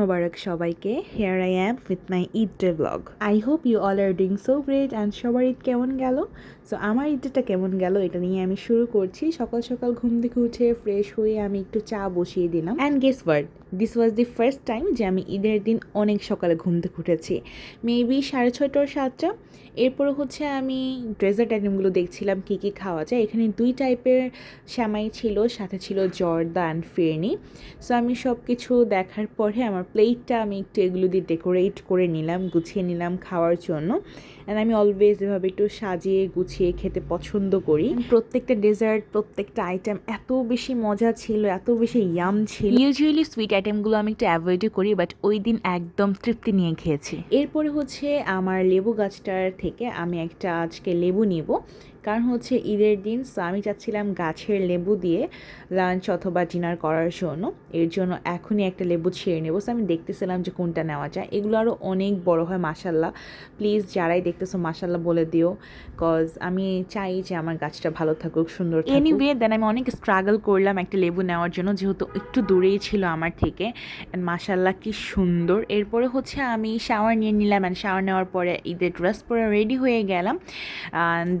মোবারক সবাইকে। Here I am with my Eid day blog I hope you all are doing so great and সবার ঈদ কেমন গেল? So আমার ঈদটা কেমন গেল এটা নিয়ে আমি শুরু করছি। সকাল সকাল ঘুম থেকে উঠে ফ্রেশ হয়ে আমি একটু চা বসিয়ে দিলাম। And guess what this was the first time যে আমি ঈদের দিন অনেক সকালে ঘুম থেকে উঠেছি। মেবি সাড়ে ছয়টা সাতটা। এরপরে হচ্ছে আমি ডেজার্ট আইটেমগুলো দেখছিলাম, কী কী খাওয়া যায়। এখানে দুই টাইপের শ্যামাই ছিল, সাথে ছিল জর্দা অ্যান্ড ফিরনি। সো আমি সব কিছু দেখার পরে আমার প্লেটটা আমি একটু এগুলো দিয়ে ডেকোরেট করে নিলাম, গুছিয়ে নিলাম খাওয়ার জন্য। অ্যান্ড আমি অলওয়েজ এভাবে একটু সাজিয়ে গুছিয়ে খেতে পছন্দ করি। প্রত্যেকটা ডেজার্ট প্রত্যেকটা আইটেম এত বেশি মজা ছিল, এত বেশি ইয়াম ছিল। ইউজুয়ালি সুইট আইটেমগুলো আমি একটু অ্যাভয়েডই করি বাট ওই দিন একদম তৃপ্তি নিয়ে খেয়েছি। এরপরে হচ্ছে আমার লেবু গাছটার থেকে আমি একটা আজকে লেবু নিব। কারণ হচ্ছে ঈদের দিন আমি চাচ্ছিলাম গাছের লেবু দিয়ে লাঞ্চ অথবা ডিনার করার জন্য। এর জন্য এখনই একটা লেবু ছিঁড়ে নেব। সো আমি দেখতেছিলাম যে কোনটা নেওয়া যায়। এগুলো আরও অনেক বড় হয় মাসাল্লাহ প্লিজ যারাই দেখতেছো মাসাল্লাহ বলে দিও। কজ আমি চাই যে আমার গাছটা ভালো থাকুক, সুন্দর এনিওয়ে দেন আমি অনেক স্ট্রাগল করলাম একটা লেবু নেওয়ার জন্য, যেহেতু একটু দূরেই ছিল আমার থেকে। অ্যান্ড মাসাল্লাহ কি সুন্দর। এরপরে হচ্ছে আমি শাওয়ার নিয়ে নিলাম। অ্যান্ড শাওয়ার নেওয়ার পরে ঈদের ড্রেস পরে রেডি হয়ে গেলাম।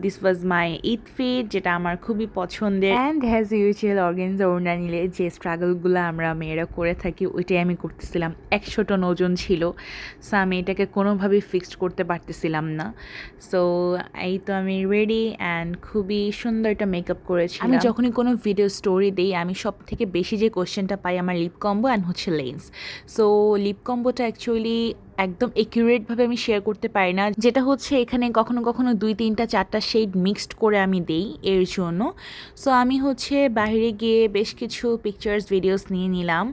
This was my Eid fit যেটা আমার খুবই পছন্দের। অ্যান্ড হ্যাজ ইউজুয়াল অর্গেনজা ওড়না নিলে যে স্ট্রাগলগুলো আমরা মেয়েরা করে থাকি ওইটাই আমি করতেছিলাম। একশো টন ওজন ছিল সো আমি এটাকে কোনোভাবেই ফিক্সড করতে পারতেছিলাম না। সো এই তো আমি রেডি অ্যান্ড খুবই সুন্দর একটা মেকআপ করেছি আমি যখনই কোনো ভিডিও স্টোরি দিই আমি সব থেকে বেশি যে কোশ্চেনটা পাই আমার লিপ কম্বো অ্যান্ড হচ্ছে লেন্স সো লিপ কম্বোটা অ্যাকচুয়ালি একদম একিউরেটভাবে আমি শেয়ার করতে পারি না। যেটা হচ্ছে এখানে কখনো কখনো দুই তিনটা চারটা শেড মিক্সড করে আমি দেই এর জন্য। সো আমি হচ্ছে বাইরে গিয়ে বেশ কিছু পিকচার্স ভিডিওস নিয়ে নিলাম।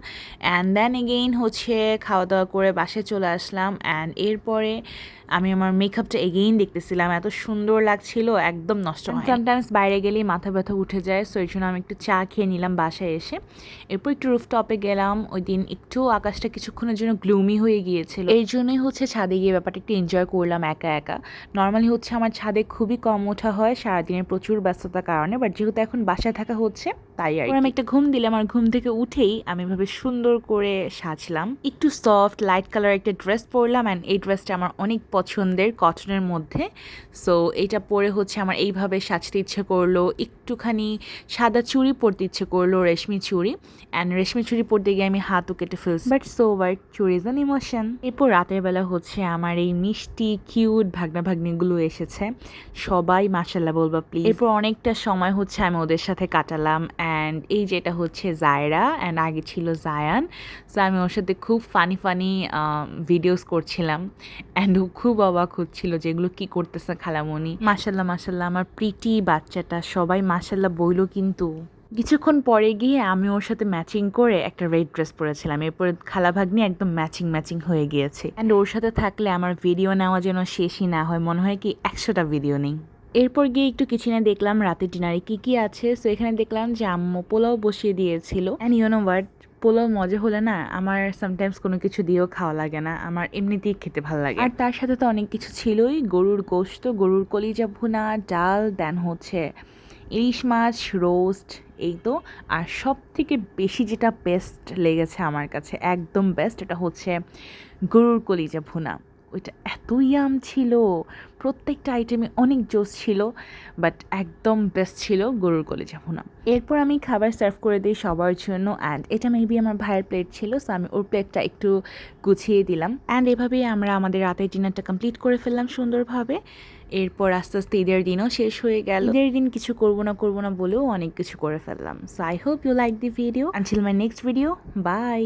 অ্যান্ড দেন এগেইন হচ্ছে খাওয়া দাওয়া করে বাসায় চলে আসলাম। অ্যান্ড এরপরে আমি আমার মেকআপটা এগেইন দেখতেছিলাম। এত সুন্দর লাগছিল একদম নষ্ট হয় সামটাইমস বাইরে গেলেই মাথা ব্যথা উঠে যায় সো এর জন্য আমি একটু চা খেয়ে নিলাম বাসায় এসে। এরপর একটু রুফটপে গেলাম। ওই দিন একটু আকাশটা কিছুক্ষণের জন্য গ্লুমি হয়ে গিয়েছিল। এই জন্যই হচ্ছে ছাদে গিয়ে ব্যাপারটা একটু এনজয় করলাম একা একা। নর্মালি হচ্ছে আমার ছাদে খুবই কম ওঠা হয়, সারাদিনের প্রচুর ব্যস্ততার কারণে বাট যেহেতু এখন বাসায় থাকা হচ্ছে তাই আর আমি একটা ঘুম দিলাম আর ঘুম থেকে উঠেই আমি ভাবে সুন্দর করে সাজলাম। একটু সফট লাইট কালার একটা ড্রেস পরলাম অ্যান্ড এই ড্রেসটা আমার অনেক পছন্দের কটনের মধ্যে। সো এটা পরে হচ্ছে আমার এইভাবে সাজতে ইচ্ছে করল। একটুখানি সাদা চুড়ি পরতে ইচ্ছে করল রেশমি চুড়ি। অ্যান্ড রেশমি চুড়ি পরতে গিয়ে আমি হাতও কেটে ফেলছি। But so but churi is an emotion এরপর রাতের বেলা হচ্ছে আমার এই মিষ্টি কিউট ভাগনা ভাগ্নিগুলো এসেছে। সবাই মাসাল্লাহ বলবা প্লিজ এরপর অনেকটা সময় হচ্ছে আমি ওদের সাথে কাটালাম অ্যান্ড এই যেটা হচ্ছে জায়রা অ্যান্ড আগে ছিল জায়ান সো আমি ওর সাথে খুব ফানি ফানি ভিডিওস করছিলাম। অ্যান্ড ও খুব অবাক হচ্ছিল যে এগুলো কী করতেছে খালামণি মাসাল্লাহ মাসাল্লাহ আমার প্রিটি বাচ্চাটা, সবাই মাসাল্লাহ বইল কিন্তু। কিছুক্ষণ পরে গিয়ে আমি ওর সাথে ম্যাচিং করে একটা রেড ড্রেস পরেছিলাম। এরপরে খালা ভাগ্নি একদম ম্যাচিং ম্যাচিং হয়ে গিয়েছে। অ্যান্ড ওর সাথে থাকলে আমার ভিডিও নেওয়া যেন শেষই না হয়। মনে হয় কি একশোটা ভিডিও নেই। এরপর গিয়ে একটু কিচেনে দেখলাম রাতের ডিনারে কী কী আছে। সো এখানে দেখলাম যে আম্মু পোলাও বসিয়ে দিয়েছিল। অ্যান্ড ইউনো ওয়ার্ড পোলাও মজা হলে না, আমার সামটাইমস কোনো কিছু দিয়েও খাওয়া লাগে না। আমার এমনিতেই খেতে ভালো লাগে। আর তার সাথে তো অনেক কিছু ছিলই। গরুর গোশত, গরুর কলিজা ভুনা, ডাল, দেন হচ্ছে ইলিশ মাছ রোস্ট এই তো। আর সব থেকে বেশি যেটা বেস্ট লেগেছে আমার কাছে, একদম বেস্ট এটা হচ্ছে গরুর কলিজা ভুনা। ওইটা এত ইয়াম ছিল। প্রত্যেকটা আইটেমে অনেক জোস ছিল বাট একদম বেস্ট ছিল গরুর কলিজা ভুনা এরপর আমি খাবার সার্ভ করে দিই সবার জন্য অ্যান্ড এটা মেবি আমার ভাইয়ের প্লেট ছিল সো আমি ওর প্লেটটা একটু গুছিয়ে দিলাম। অ্যান্ড এভাবেই আমরা আমাদের রাতের ডিনারটা কমপ্লিট করে ফেললাম সুন্দরভাবে। এরপর আস্তে আস্তে ঈদের দিনও শেষ হয়ে গেল। ঈদের দিন কিছু করব না করব না বলেও অনেক কিছু করে ফেললাম। So I hope you like the video until my next video bye